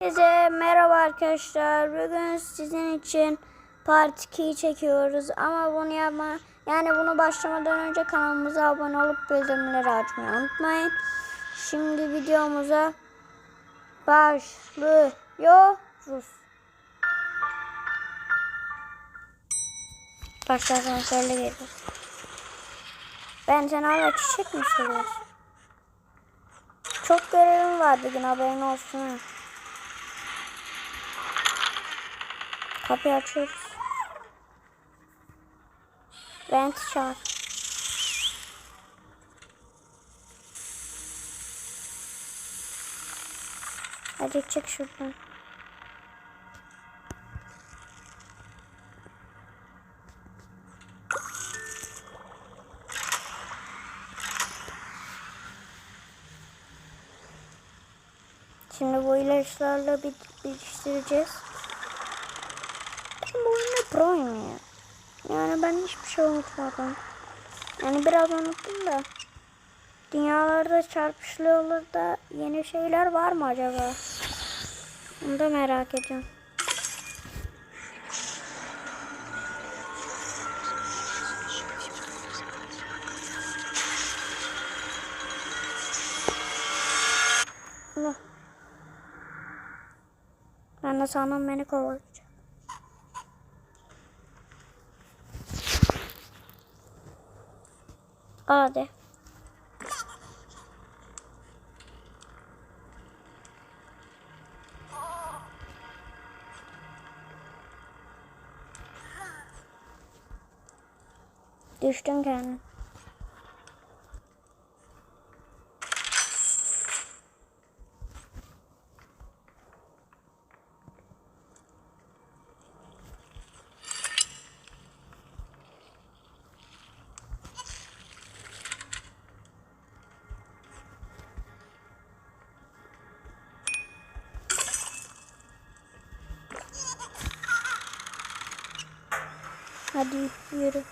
Herkese merhaba arkadaşlar. Bugün sizin için part 2'yi çekiyoruz ama bunu yapma yani bunu başlamadan önce kanalımıza abone olup bildirimleri açmayı unutmayın. Şimdi videomuza başlıyoruz. Başlarsan söyle gelir. Ben sen hala çiçek mi söylüyorsun? Çok görevim var bugün haberin olsun. Kapıyı açıyoruz. Vent çağır. Hadi çık şuradan. Şimdi bu ilaçlarla bir bitiştireceğiz. Ben bu oyunda proyum ya. Yani ben hiçbir şey unutmadım. Yani biraz unuttum da. Dünyalarda çarpışılıyorlar da yeni şeyler var mı acaba? Onu da merak ediyorum. Allah. Ben de sandım beni kovalayacak. Hadi. Düştün kendin. Hadi yürü.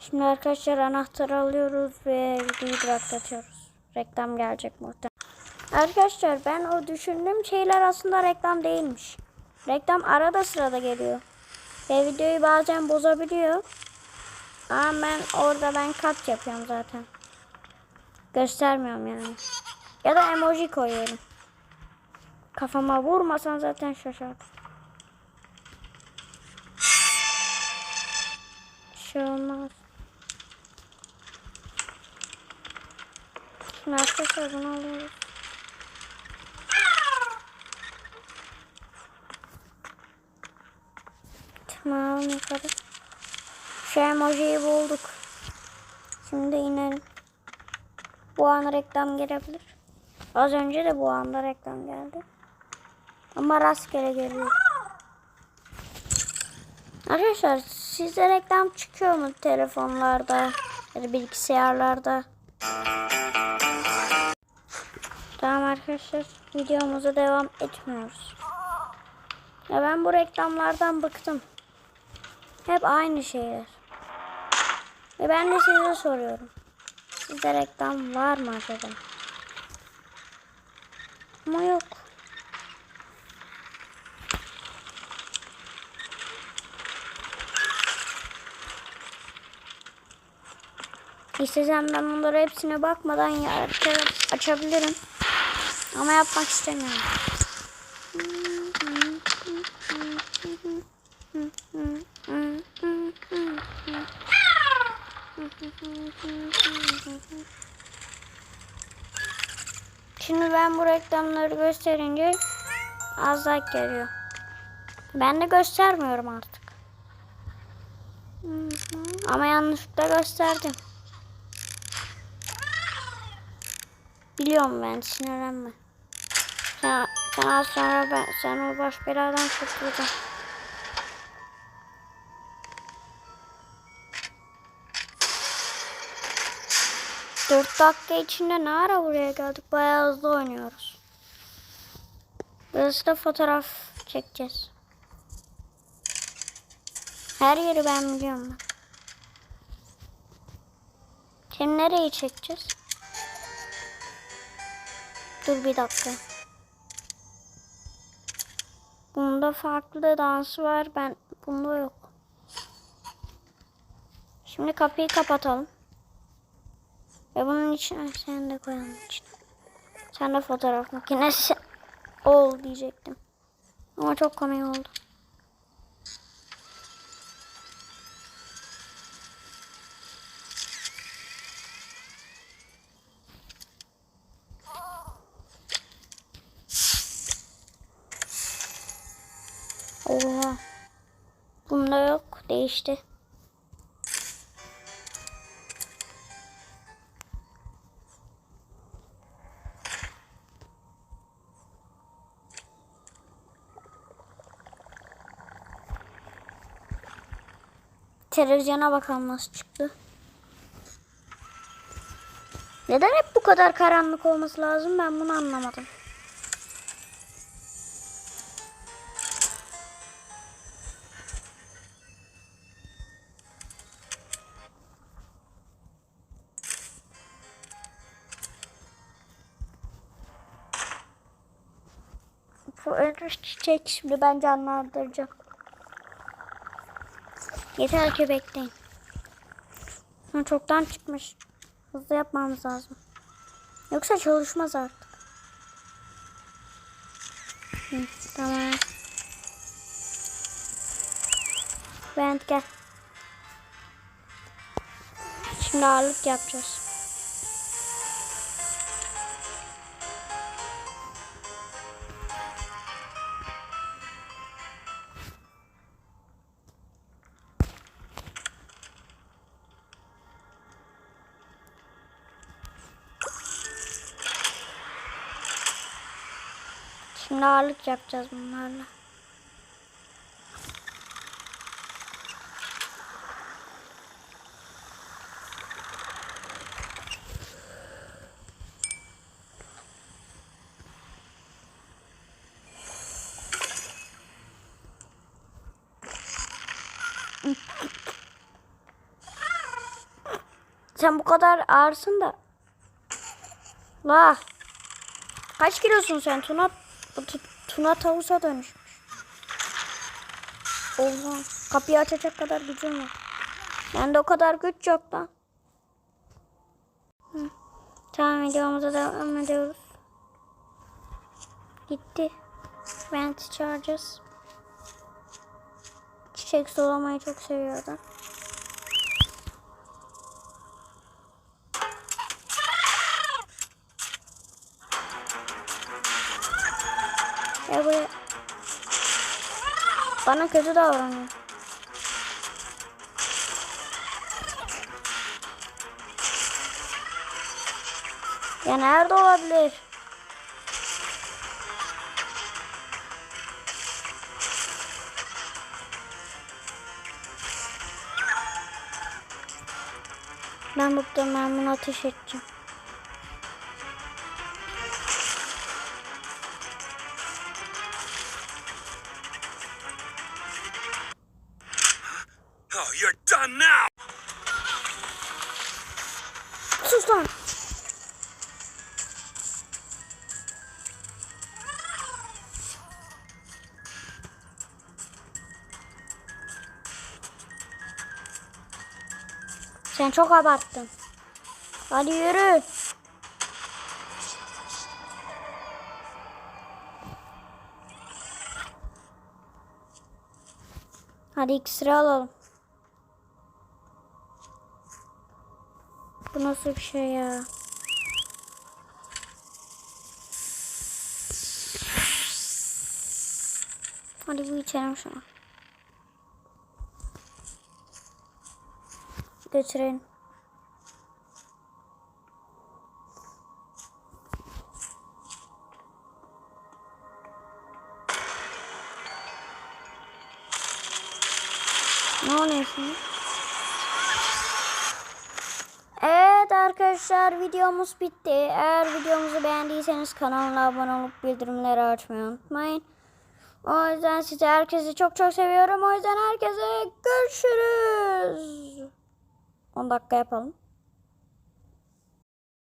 Şimdi arkadaşlar anahtarı alıyoruz ve videoyu duraklatıyoruz. Reklam gelecek muhtemelen. Arkadaşlar ben o düşündüğüm şeyler aslında reklam değilmiş. Reklam arada sırada geliyor. Ve videoyu bazen bozabiliyor. Ama ben orada ben kat yapıyorum zaten. Göstermiyorum yani. Ya da emoji koyuyorum. Kafama vurmasan zaten şaşar. Şey olmaz. Şimdi arkadaşlar alıyoruz. Tamam yukarı. Şu emojiyi bulduk. Şimdi inelim. Bu an reklam gelebilir. Az önce de bu anda reklam geldi. Ama rastgele geliyor. Arkadaşlar sizde reklam çıkıyor mu telefonlarda ya da bilgisayarlarda? Tamam arkadaşlar videomuza devam etmiyoruz. Ya ben bu reklamlardan bıktım. Hep aynı şeyler. Ve ben de size soruyorum. Sizde reklam var mı acaba? Ama yok. İstesem ben bunları hepsine bakmadan açabilirim. Ama yapmak istemiyorum. Ben bu reklamları gösterince az like geliyor. Ben de göstermiyorum artık. Ama yanlışlıkla gösterdim. Biliyorum ben sinirlenme. Sen, sen az sonra ben, sen o baş beladan kurtulacaksın. Dört dakika içinde ne ara buraya geldik? Bayağı hızlı oynuyoruz. Burası da fotoğraf çekeceğiz. Her yeri ben biliyorum. Şimdi nereyi çekeceğiz? Dur bir dakika. Bunda farklı dans var. Ben bunda yok. Şimdi kapıyı kapatalım. Ve bunun içine sen de koyalım içine. Sen de fotoğraf makinesi ol diyecektim. Ama çok komik oldu. Oha. Bunda yok. Değişti. Televizyona bakalım nasıl çıktı. Neden hep bu kadar karanlık olması lazım ben bunu anlamadım. Bu ölmüş çiçek şimdi ben canlandıracağım. Yeter ki bekleyin. Ha, çoktan çıkmış. Hızlı yapmamız lazım. Yoksa çalışmaz artık. Hı, tamam. Bent gel. Şimdi ağırlık yapacağız. Şimdi ağırlık yapacağız bunlarla. Sen bu kadar ağırsın da. La. Kaç kilosun sen Tuna? Tuna tavusa dönüşmüş. Oha. Kapıyı açacak kadar gücüm var. Bende o kadar güç yok lan. Hı. Tamam videomuza devam ediyoruz. Gitti. Vent çağıracağız. Çiçek sulamayı çok seviyordu. Bana kötü davranıyor. Ya nerede olabilir? Ben bıktım ben bunu ateş edeceğim. Sen çok abarttın. Hadi yürü. Hadi iksiri alalım. Bu nasıl bir şey ya? Hadi bu içelim şunu. Götürelim. Ne oluyor şimdi? Evet arkadaşlar videomuz bitti. Eğer videomuzu beğendiyseniz kanalına abone olup bildirimleri açmayı unutmayın. O yüzden size herkesi çok çok seviyorum. O yüzden herkese görüşürüz. 10 dakika yapalım.